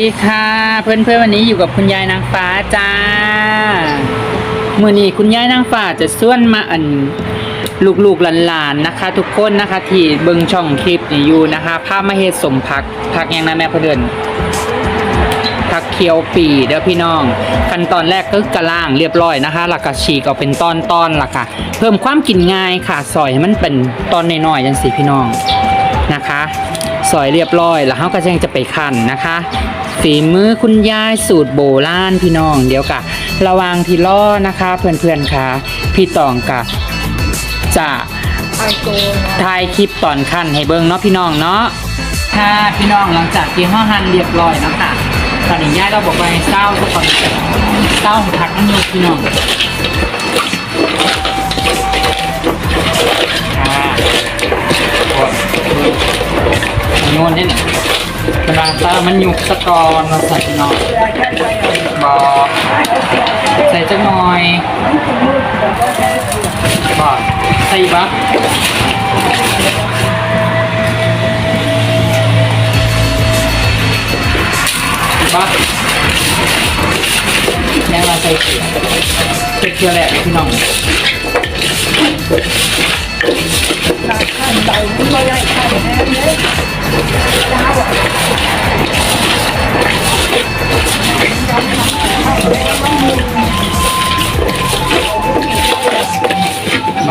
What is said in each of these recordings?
ดีค่ะเพื่อนเพื่อนๆวันนี้อยู่กับคุณยายนางฟ้าจ้ามื่อนี้คุณยายนางฟ้าจะส่วนมาอันลูกๆหลานๆนะคะ ทุกคนนะคะ ที่เบิ่งช่องคลิปนี้อยู่นะคะภาพมาเฮ็ดสมพักพักยังนะแม่พอเดินพักเคียวปีเด้อพี่น้อง ขั้นตอนแรกก็กระล่างเรียบร้อยนะคะหลักกะฉีกเอาเป็นตอนๆล่ะค่ะ เพิ่มความกินง่ายค่ะซอยให้มันเป็นตอนน้อยๆจังสิพี่น้องนะคะซอยเรียบร้อยแล้วเขาก็ยังจะไปคั่นนะคะ ฝีมือคุณยายสูตรโบราณพี่น้องเดี๋ยวกะ ระวังที่ล่อนะคะ เพื่อนๆค่ะ พี่ตองกะจะถ่ายคลิปตอนขั้นให้เบิ่งเนาะพี่น้องเนาะค่ะพี่น้องหลังจากที่ห่อหั่นเรียบร้อยแล้วค่ะตอนนี้ยายเราบอกว่าให้เศร้าทุกคนเศร้าผักน้ำยุกพี่น้องค่ะโยนได้หนึ่งเวลาตามันยุกสะกอนเราใส่พี่องบอกใส่จักหน่อยบอกใส่อีกปะอีกปะแม่มาใส่เกลือเกลือแหละพี่น้อง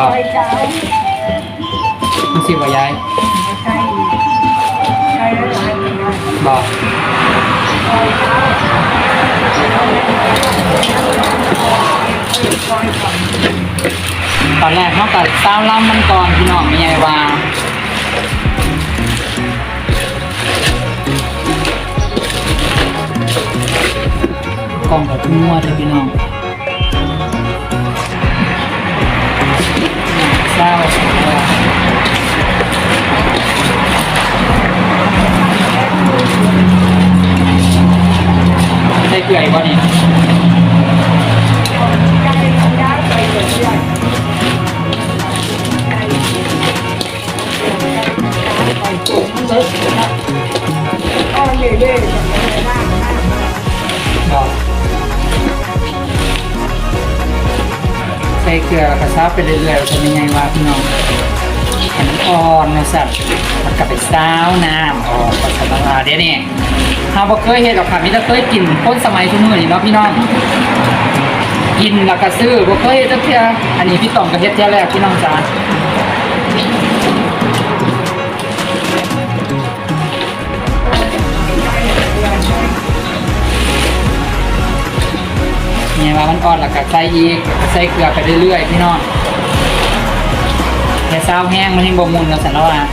บอกมันสิบว่ายายบอกตอนแรกเขาตัดเต้าล่ำมันก่อนพี่น้องมีไงว่าก้องกับมั่วเลยพี่น้อง เศร้เกลืออีกบ่นี่ เกลือกระซับไปเรื่อยๆจะเป็นยังไงวะพี่น้องแข็งอ่อนนะสัตว์มันกลับไปซาวน้ำออกปัสสาวะเดี๋ยวนี้เราบเคยเห็นกับผักมิตรเคยกินพ้นสมัยทุกมื้อนี่เนาะพี่น้องกินแล้วก็ซื้อบ่เคยเฮ็ดจักเทื่ออันนี้พี่ต่อมก็เฮ็ดเทื่อแรกพี่น้องจ้า เนี่ยว่ามันอ่อนแล้วก็ใส่อีกใส่เกลือไปเรื่อยๆพี่น้องแค่ซาวแห้งมันยังบ่มุนแล้วสันแล้วอะ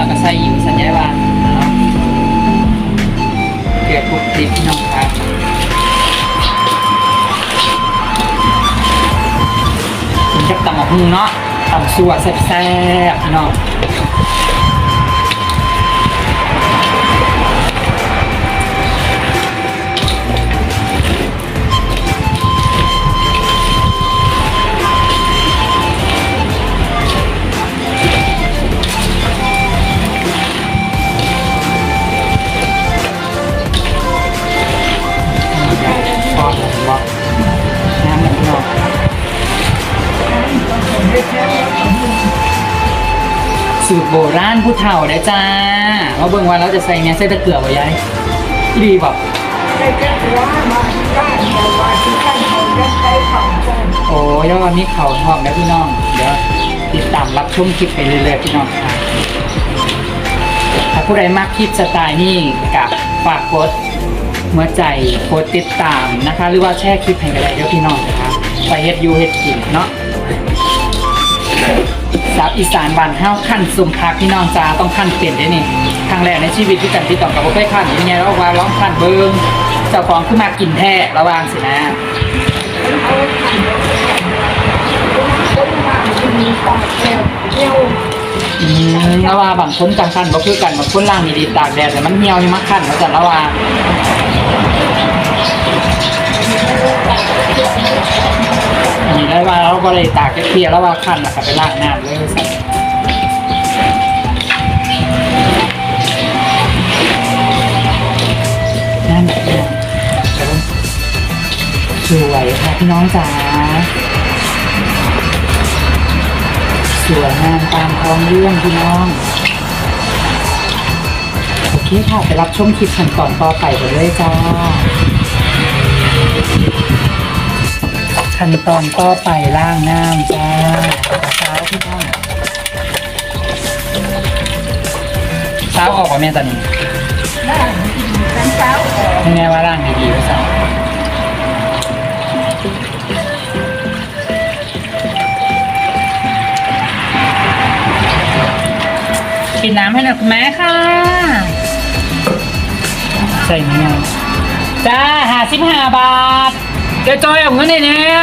แล้วก็ใส่อีกสัญญาว่าเนาะเกลือคลุกคลิกพี่น้องครับผมจะตำมะฮุ่งเนาะตำสัวแซ่บๆพี่น้อง สูตรโบราณผู้เฒ่าได้จ้ามาเบิ่งว่าเราจะใส่เนี้ยใส่ตะเกียบไว้ยายอีดีบโอ้ยว่ามีเข่าทองแล้วพี่น้อง เดี๋ยวติดตามรับชมคลิปไปเรื่อยๆพี่น้องค่ะถ้าผู้ใดมากคลิปสไตล์นี่กับฝากกดหัวใจกดติดตามนะคะ หรือว่าแชร์คลิปให้กันได้เดี๋ยวพี่น้องนะคะไปเฮ็ดยูเฮ็ดกินเนาะ สาวอีสานบ้านเฮาขั้นสุ่มพักพี่น้องจ้าต้องขั้นเปลี่ยนได้นี่ครั้งแรกในชีวิตที่กันที่ต้อกับบ่เคยขั้นยังไงเราว่าร้องขั้นเบิ่งเจ้าของขึ้นมากินแท้ระวังสินะแล้วว่าบางคนกันขั้นบ่คือกันบางคนล่างดีตากแดดแต่มันเหี่ยวนี่มาขั้นแล้วจ้ะแล้วว่า นนี้ได้ว่าเราก็เลยตากเคลียร์แล้วว่าขั้นแล้วก็ไปล้างน้ำเลยสันั่นแหละสวยค่ะพี่น้องจ๋าสวยงามตามท้องเรื่องพี่น้องโอเคค่ะไปรับชมคลิปขั้นตอนต่อไปกันเลยจ้า ขั้นตอนต่อไปล่างน้ำจ้าเช้าพี่น้องเช้าออกว่าแม่ตอนนี้ยังไงว่าร่างดีๆไว้สักกินน้ำให้หน่อยคุณแม่ค่ะ ใส่เงี้ยจ้าหาสิบห้าบาท เดี๋ยวจอยเอาเงินนี่เนี่ย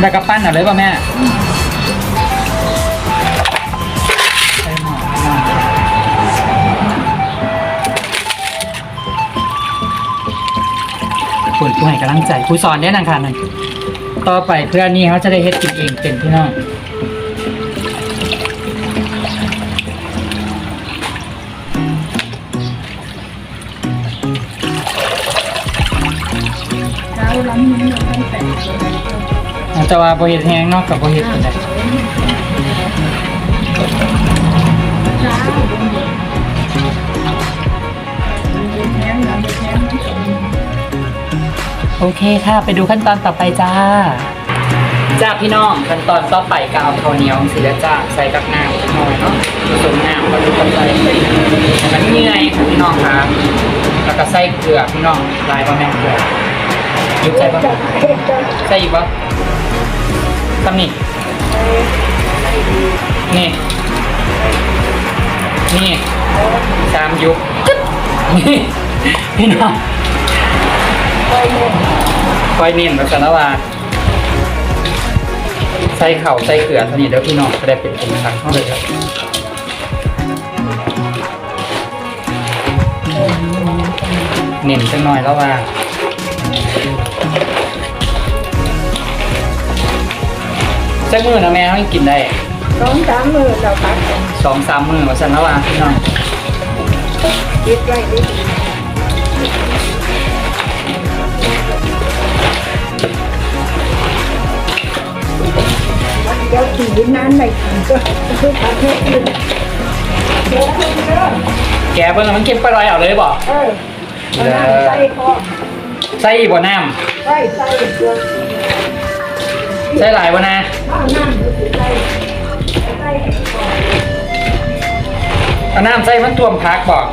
ได้กระปั้นเอาเลยป่ะแม่ใส่หน่อยหน่อยคุณผู้ให้กำลังใจครูสอนได้นังค่ะนั่นต่อไปเพื่อนนี่เขาจะได้เฮ็ดกินเองเป็นพี่น้อง อาจะว่าบริเฮ็ดแห้งเนอกกับบริเฮ็ดเป็นไดโอเคค่ะ ไปดูขั้นตอนต่อไปจ้า จ้าพี่น้องขั้นตอนต่อไปก็เอาข้าวเหนียวสิแล้วจ้าใส่กับน้ำหน่อยเนาะผสมน้ำแล้วก็ใส่ให้มันเหนื่อยค่ะพี่น้องครับแล้วก็ใส่เกลือพี่น้องลายบะแมงเกลือยุบใส่บะใส่อีกบะ ตำนี่นี่ นี่สามยุบนี่พี่น้องคอยเนียนแบบสารวาใส่เข่าใส่เกลือเท่านี้เดี๋ยวพี่น้องจะได้เป็นค์ทางเข้าเลยครับเนียนจังหน่อยแล้วว่า ใส่มือนะแม่ให้กินได้สองสามมือเราพักกันสองสามมือมาสันแล้วว่าพี่น้องคิดไว้ดิเดี๋ยวขี่นั้นไปกินก็คือประเภทอื่นเดี๋ยวคุณเด้อแกเบิ่งแล้วมันเก็บไปลอยเอาเลยบอกเออเอาน้ำใส่พอใส่อีกบ่น้ใส่ใส่เกลือำ ใส่หลายบ่นะเอาน้ำดูสิใส่ใส่เอาน้ำใส่มันท่วมพักบอก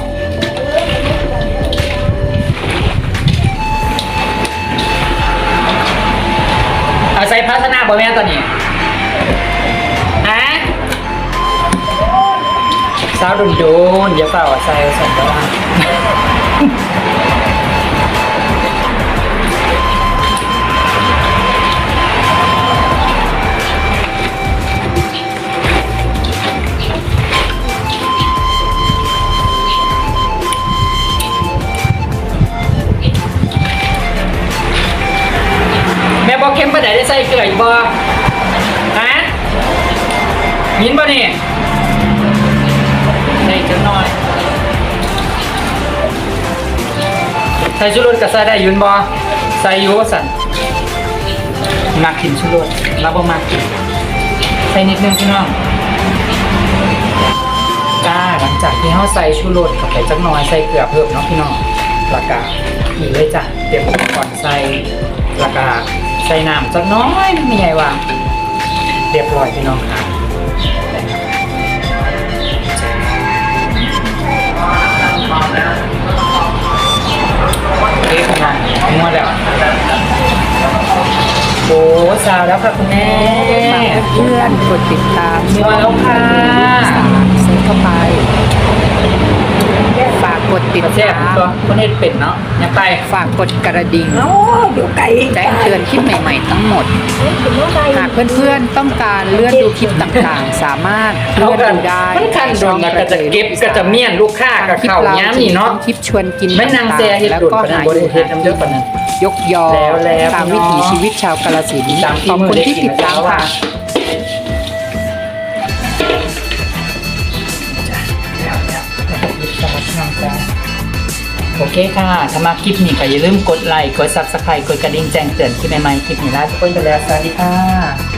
เอาใส่ภาชนะบ่แม่ตอนนี้ฮะสาวดุนดูนอย่าเปล่าอาใส่เอาใส่ก็ ยินบ่นี่ใส่จังหน่อยใส่ชูรสกับใส่ได้อยุนบ่ใส่อยูสันมักกินชูรสเราบ่มักกินใส่นิดนึงพี่น้องจ้าหลังจากที่เราใส่ชูรสเข้าไปจักหน่อยใส่เกลือเพิ่มเนาะพี่น้องแล้วก็นี่เลยจ้ะเตรียมอุปกรณ์ใส่แล้วก็ใส่น้ำจักหน้อยไม่ใหญ่ว่าเรียบร้อยพี่น้องค่ะ เอ๊ะงานงัวแล้วโอ้สาวแล้วค่ะคุณแม่ฝากเพื่อนๆกดติดตามงัวแล้วค่ะสามเซ็นเข้าไปฝากกด ติดแซ่บตามตัวคนเฮ็ดเป็ดเนาะยังไปฝากกดกระดิ่งโอ้อยู่ไกลแจ้งเตือนคลิปใหม่ๆทั้งหมดหากเพื่อนๆต้องการเลื่อนดูคลิปต่างๆ สามารถเลื่อนดูได้มันคันโดนแล้วก็จะเก็บก็จะเมี่ยนลูกค้ากับคลิปข้าวเราย้ำจะนี่มีเนาะคลิปชวนกินไม่นางแซ่เฮ็ดแล้วโดดก็ปานนั้หานบ่ได้อยู่เฮ็ดน้ำเยอะปานนั้น ยกยอแล้วแล้วตามวิถีชีวิตชาวกาลสินธุ์ตามที่ขอบคุณที่ติดตามค่ะ โอเคค่ะ ถ้ามาคลิปนี้ก็อย่าลืมกดไลค์ กด subscribe กดกระดิ่งแจ้งเตือนคลิปใหม่ๆคลิปนี้ลาทุกคนไปแล้ว สวัสดีค่ะ